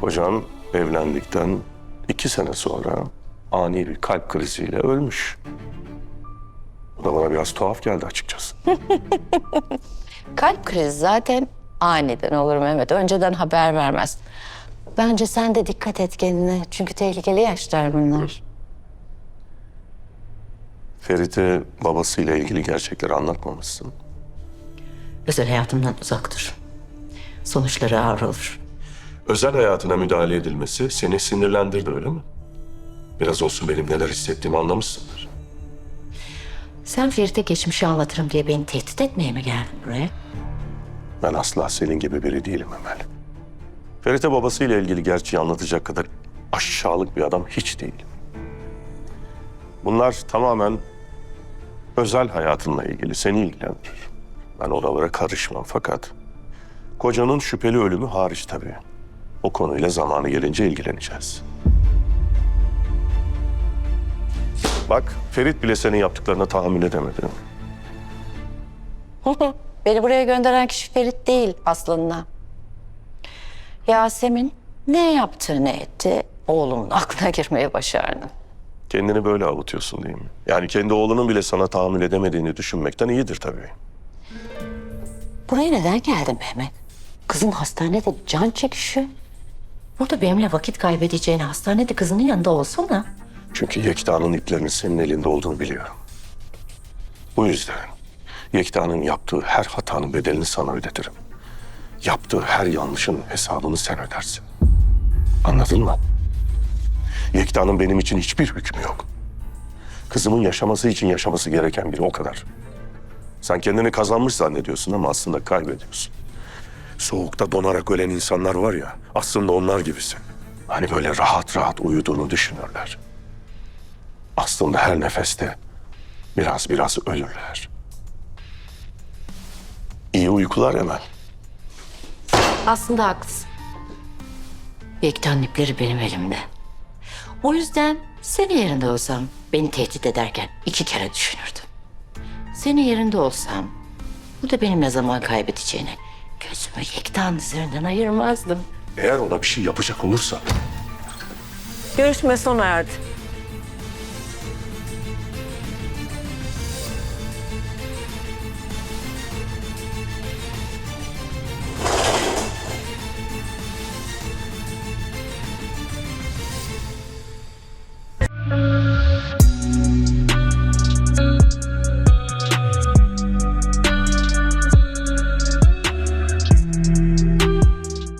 Kocan evlendikten iki sene sonra ani bir kalp kriziyle ölmüş. Bu da bana biraz tuhaf geldi açıkçası. Kalp krizi zaten aniden olur Mehmet. Önceden haber vermez. Bence sen de dikkat et kendine. Çünkü tehlikeli yaşlar bunlar. Ferit'e babasıyla ilgili gerçekleri anlatmamışsın. Özel hayatımdan uzak dur. Sonuçları ağır olur. Özel hayatına müdahale edilmesi seni sinirlendirdi öyle mi? Biraz olsun benim neler hissettiğimi anlamışsındır. Sen Ferit'e geçmişi anlatırım diye beni tehdit etmeye mi geldin buraya? Ben asla senin gibi biri değilim Emel. Ferit'e babasıyla ilgili gerçeği anlatacak kadar aşağılık bir adam hiç değilim. Bunlar tamamen özel hayatınla ilgili, seni ilgilendirir. Ben oralara karışmam fakat kocanın şüpheli ölümü hariç tabii. O konuyla zamanı gelince ilgileneceğiz. Bak Ferit bile senin yaptıklarına tahammül edemedi. Beni buraya gönderen kişi Ferit değil aslında. Yasemin ne yaptı ne etti oğlumun aklına girmeye başardı. Kendini böyle avutuyorsun değil mi? Yani kendi oğlunun bile sana tahammül edemediğini düşünmekten iyidir tabii. Buraya neden geldin Mehmet? Kızım hastanede can çekişiyor. Burada benimle vakit kaybedeceğini hastanede kızının yanında olsana. Çünkü Yekta'nın iplerinin senin elinde olduğunu biliyorum. Bu yüzden Yekta'nın yaptığı her hatanın bedelini sana ödetirim. Yaptığı her yanlışın hesabını sen ödersin. Anladın mı? Yekta'nın benim için hiçbir hükmü yok. Kızımın yaşaması için yaşaması gereken biri o kadar. Sen kendini kazanmış zannediyorsun ama aslında kaybediyorsun. Soğukta donarak ölen insanlar var ya, aslında onlar gibisin. Hani böyle rahat rahat uyuduğunu düşünürler. Aslında her nefeste biraz biraz ölürler. İyi uykular Emel. Aslında haklısın. Yekta'nın ipleri benim elimde. O yüzden senin yerinde olsam beni tehdit ederken iki kere düşünürdüm. Senin yerinde olsam burada benimle zaman kaybedeceğini gözümü Yekta'nın üzerinden ayırmazdım. Eğer ona bir şey yapacak olursa Görüşme sona erdi.